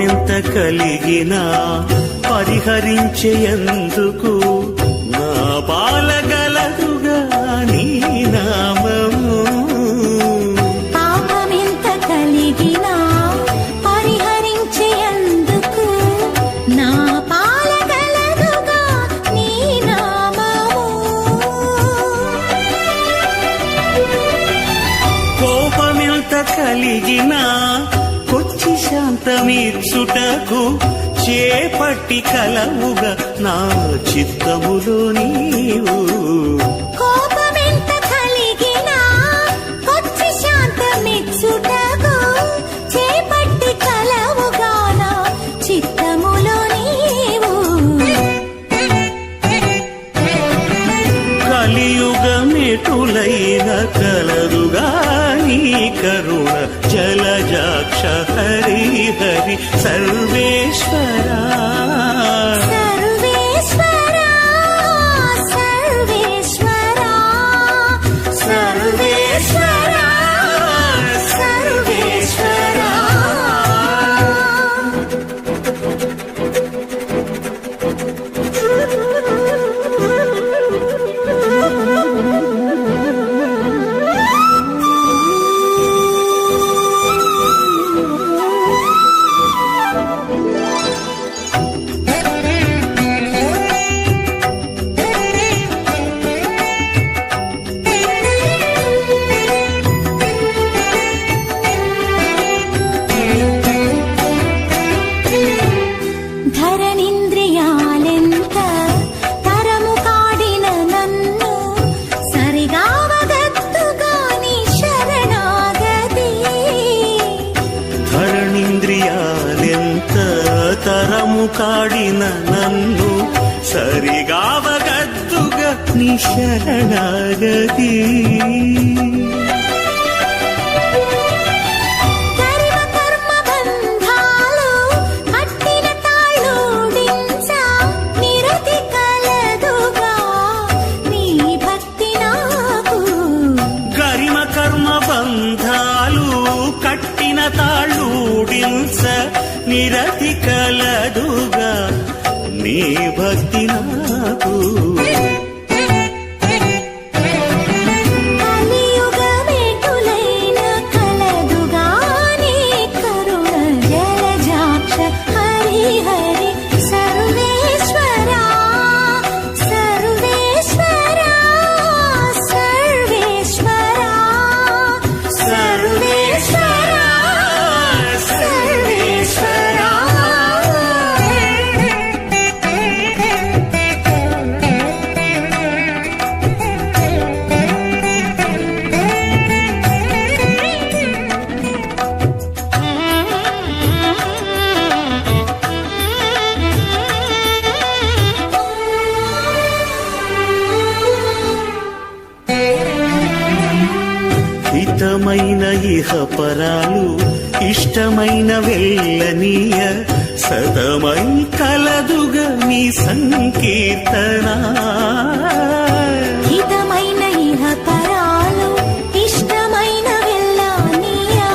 పాపమెంత కలిగినా పరిహరించేందుకు నా పాలగా కొచ్చి శాంతమీర్చుటకు చేపట్టి కలవుగా నా చిత్తములో నీవు. కలియుగమెటులైన కలదుగా నీ కరుణ జలజాక్ష హరి హరి సర్వేశ్వరా. కాడిన నన్ను సరిగావగద్దుగా నీ శరణాగతి. కర్మ కర్మ బంధాలు కట్టిన తాళూడించ నిరతి కలదుగా నీ భక్తి నాకు ఇహపరాలు ఇష్టమైన వెళ్ళనీయ సతమై కలదుగా నీ సంకీర్తన. హితమైన ఇహ పరాలు ఇష్టమైన వెళ్ళానియా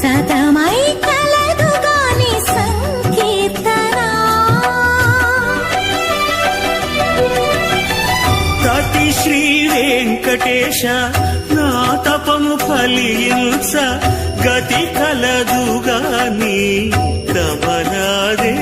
సతమై కలదుగాని సంకీర్తన. ప్రతి శ్రీ వెంకటేశ నా తపము ఫలించ గతి కలదుగాని తమనాదే